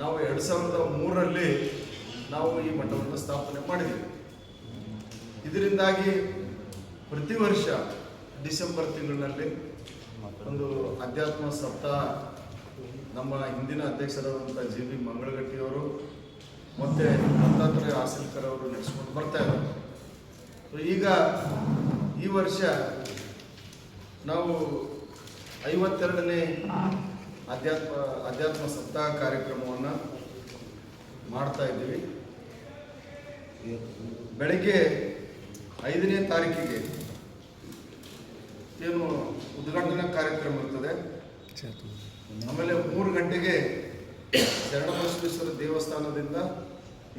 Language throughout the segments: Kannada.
ನಾವು ಎರಡು ಸಾವಿರದ ಮೂರರಲ್ಲಿ ನಾವು ಈ ಮಠವನ್ನು ಸ್ಥಾಪನೆ ಮಾಡಿದ್ವಿ. ಇದರಿಂದಾಗಿ ಪ್ರತಿ ವರ್ಷ ಡಿಸೆಂಬರ್ ತಿಂಗಳಿನಲ್ಲಿ ಒಂದು ಅಧ್ಯಾತ್ಮ ಸಪ್ತಾಹ ನಮ್ಮ ಹಿಂದಿನ ಅಧ್ಯಕ್ಷರಾದಂಥ ಜಿ ಬಿ ಮಂಗಳಗಟ್ಟಿಯವರು ಮತ್ತು ದತ್ತಾತ್ರೇಯ ಹಾಸಲ್ಕರ್ ಅವರು ನಡೆಸ್ಕೊಂಡು ಬರ್ತಾ ಇದ್ದಾರೆ. ಸೊ ಈಗ ಈ ವರ್ಷ ನಾವು ಐವತ್ತೆರಡನೇ ಅಧ್ಯಾತ್ಮ ಅಧ್ಯಾತ್ಮ ಸಪ್ತಾಹ ಕಾರ್ಯಕ್ರಮವನ್ನು ಮಾಡ್ತಾ ಇದ್ದೀವಿ. ಬೆಳಗ್ಗೆ ಐದನೇ ತಾರೀಕಿಗೆ ಏನು ಉದ್ಘಾಟನಾ ಕಾರ್ಯಕ್ರಮ ಇರ್ತದೆ. ಆಮೇಲೆ ಮೂರು ಗಂಟೆಗೆ ಶರಣಬಸವೇಶ್ವರ ದೇವಸ್ಥಾನದಿಂದ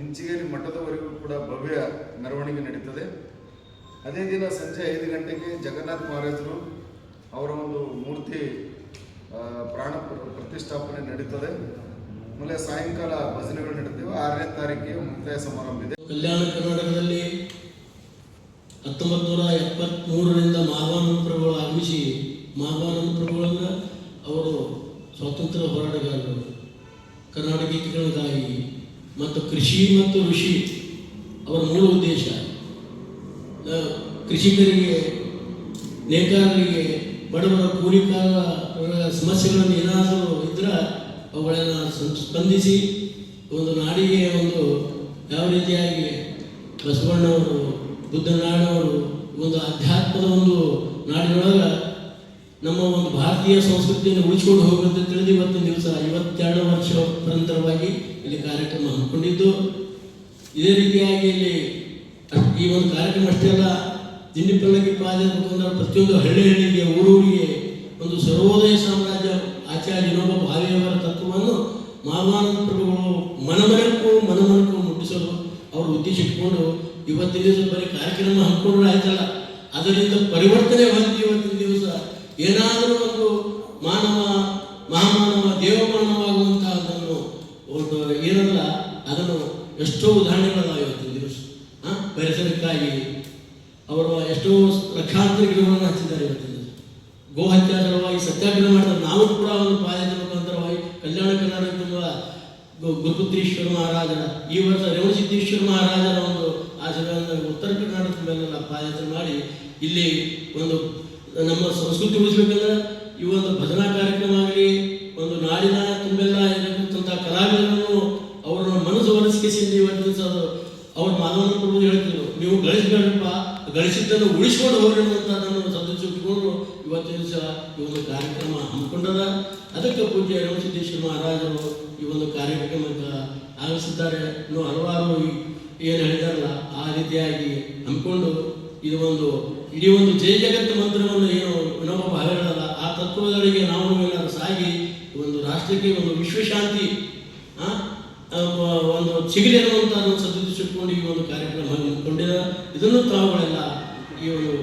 ಇಂಚಿಗೇರಿ ಮಠದವರೆಗೂ ಕೂಡ ಭವ್ಯ ಮೆರವಣಿಗೆ ನಡೀತದೆ. ಅದೇ ದಿನ ಸಂಜೆ ಐದು ಗಂಟೆಗೆ ಜಗನ್ನಾಥ್ ಮಹಾರಾಜರು ಅವರ ಒಂದು ಮೂರ್ತಿ ಪ್ರಾಣ ಪ್ರತಿಷ್ಠಾಪನೆ ನಡೀತದೆ. ಆಮೇಲೆ ಸಾಯಂಕಾಲ ಭಜನೆಗಳು ನಡೀತೇವೆ. ಆರನೇ ತಾರೀಕಿಗೆ ಮುಕ್ತಾಯ ಸಮಾರಂಭ ಇದೆ. ಕಲ್ಯಾಣ ಕರ್ನಾಟಕದಲ್ಲಿ ಹತ್ತೊಂಬತ್ತು ನೂರ ಎಪ್ಪತ್ತ್ಮೂರರಿಂದ ಮಾಧವಾನಂದ ಪ್ರಭುಗಳು ಆಗಮಿಸಿ ಮಾಧವಾನಂದ ಪ್ರಭುಗಳನ್ನು ಅವರು ಸ್ವಾತಂತ್ರ್ಯ ಹೋರಾಟಗಾರರು ಕರ್ನಾಟಕೀಕರಣಕ್ಕಾಗಿ ಮತ್ತು ಕೃಷಿ ಮತ್ತು ಋಷಿ ಅವರ ಮೂಲ ಉದ್ದೇಶ. ಕೃಷಿಕರಿಗೆ, ನೇಕಾರರಿಗೆ ಬಡವರ ಪೂರಿಕ ಸಮಸ್ಯೆಗಳನ್ನು ಏನಾದರೂ ಇದ್ರೆ ಅವುಗಳನ್ನು ಸ್ಪಂದಿಸಿ ಒಂದು ನಾಡಿಗೆ ಒಂದು ಯಾವ ರೀತಿಯಾಗಿ ಬಸವಣ್ಣವರು ಬುದ್ಧನಾಡವರು ಒಂದು ಅಧ್ಯಾತ್ಮದ ಒಂದು ನಾಡಿನೊಳಗೆ ನಮ್ಮ ಒಂದು ಭಾರತೀಯ ಸಂಸ್ಕೃತಿಯನ್ನು ಉಳಿಸ್ಕೊಂಡು ಹೋಗುವಂತ ತಿಳಿದು ಇವತ್ತಿನ ದಿವಸ ಐವತ್ತೆರಡು ವರ್ಷ ಪರಂತರವಾಗಿ ಇಲ್ಲಿ ಕಾರ್ಯಕ್ರಮ ಹಮ್ಮಿಕೊಂಡಿದ್ದು. ಇದೇ ರೀತಿಯಾಗಿ ಇಲ್ಲಿ ಈ ಒಂದು ಕಾರ್ಯಕ್ರಮ ಅಷ್ಟೇ ಅಲ್ಲ ದಿಲ್ಲಿ ಪಲ್ಲಕ್ಕಿ ಪಾದ ಪ್ರತಿಯೊಂದು ಹಳ್ಳಿ ಹಳ್ಳಿಗೆ, ಊರೂರಿಗೆ ಒಂದು ಸರ್ವೋದಯ ಸಾಮ್ರಾಜ್ಯ ಆಚಾರ್ಯ ವಿನೋಬ ಭಾವೆಯವರ ತತ್ವವನ್ನು ಮಾನವಾನಂದ ಪ್ರಭುಗಳು ಮನಮನಕ್ಕೂ ಮನಮನಕ್ಕೂ ಮುಟ್ಟಿಸಲು ಅವರು ಉದ್ದೇಶ ಇಟ್ಕೊಂಡು ಇವತ್ತಿನ ದಿವಸ ಬರೀ ಕಾರ್ಯಕ್ರಮ ಹಮ್ಮಿಕೊಂಡ್ರೆ ಆಯ್ತಲ್ಲ. ಅದರಿಂದ ಪರಿವರ್ತನೆ ಹೊಂದಿ ಇವತ್ತಿನ ದಿವಸ. ಏನಾದರೂ ಒಂದು ಮಾನವ, ಮಹಾಮಾನವ ದೇವಮಾನವಾಗುವಂತಹದನ್ನು ಒಂದು ಏನಲ್ಲ, ಅದನ್ನು ಎಷ್ಟೋ ಉದಾಹರಣೆಗಳಲ್ಲ ಇವತ್ತಿನ ದಿವಸ. ಪರಿಸರಕ್ಕಾಗಿ ಅವರು ಎಷ್ಟೋ ಲಕ್ಷಾಂತರ ಗಿಡಗಳನ್ನು ಹಚ್ಚಿದ್ದಾರೆ ಗೋ ಹತ್ಯೆ ಸಲುವಾಗಿ ಸತ್ಯಾಗ್ರಹ ಮಾಡಿದ್ರೆ ನಾವು ಕೂಡ ಒಂದು ಪಾದಯಾತ್ರೆ ಮುಖಾಂತರವಾಗಿ ಕಲ್ಯಾಣ ಕರ್ನಾಟಕ ತುಂಬ ಗು- ಗುರುಪುತ್ರೀಶ್ವರ ಮಹಾರಾಜರ, ಈ ವರ್ಷ ರೇವಣಸಿದ್ದೇಶ್ವರ ಮಹಾರಾಜರ ಒಂದು ಆಶೀರ್ವಾದ ಉತ್ತರ ಕರ್ನಾಟಕದ ಮೇಲೆಲ್ಲ ಪಾದಯಾತ್ರೆ ಮಾಡಿ ಇಲ್ಲಿ ಒಂದು ನಮ್ಮ ಸಂಸ್ಕೃತಿ ಉಳಿಸ್ಬೇಕಂದ್ರೆ ಈ ಒಂದು ಭಜನಾ ಕಾರ್ಯಕ್ರಮ ಆಗಲಿ, ಒಂದು ನಾಡಿನ ತುಂಬೆಲ್ಲ ಇರತಕ್ಕಂಥ ಕಲಾವಿದರನ್ನು ಅವರ ಮನಸ್ಸು ಒಲಿಸ್ಕಿಸಿಂದ ಇವತ್ತು ಅದು. ಅವ್ರ ಮಾನವನ ಪ್ರಭು ಹೇಳ್ತಿದ್ರು. ನೀವು ಗಳಿಸ್ಬೇಡಪ್ಪ. ಗಳಿಸಿದ್ದನ್ನು ಉಳಿಸ್ಕೊಂಡು ಹೋಗ್ರಿ ಅಂತ ಅದನ್ನು ಸದಸ್ಯರು ಇವತ್ತಿನ ದಿವಸ ಈ ಒಂದು ಕಾರ್ಯಕ್ರಮ ಹಮ್ಮಿಕೊಂಡದ. ಅದಕ್ಕೆ ಪೂಜ್ಯ ರೇವಣಸಿದ್ದೇಶ್ವರ ಮಹಾರಾಜರು ಈ ಒಂದು ಕಾರ್ಯಕ್ರಮಕ್ಕೆ ಆಗಮಿಸಿದ್ದಾರೆ ಇನ್ನು ಹಲವಾರು ಏನು ಹೇಳಿದಾರಲ್ಲ, ಆ ರೀತಿಯಾಗಿ ಹಮ್ಮಿಕೊಂಡು ಇದು ಒಂದು ಇಡೀ ಒಂದು ಜಯ ಜಗತ್ತು ಮಂತ್ರವನ್ನು ಏನು ವಿನೋಬ ಭಾವೆಗಳಲ್ಲ, ಆ ತತ್ವಗಳಿಗೆ ನಾವು ಏನಾದರೂ ಸಾಗಿ ಒಂದು ರಾಷ್ಟ್ರಕ್ಕೆ ಒಂದು ವಿಶ್ವಶಾಂತಿ ಒಂದು ಚಿಗಿಲಿರುವಂತಹ ಒಂದು ಸದ್ದುದ್ದೇಶ ಇಟ್ಕೊಂಡು ಈ ಒಂದು ಕಾರ್ಯಕ್ರಮ ಹಮ್ಮಿಕೊಂಡಿದ್ದಾರೆ ಇದನ್ನು ತಾವುಗಳೆಲ್ಲ ಈ ಒಂದು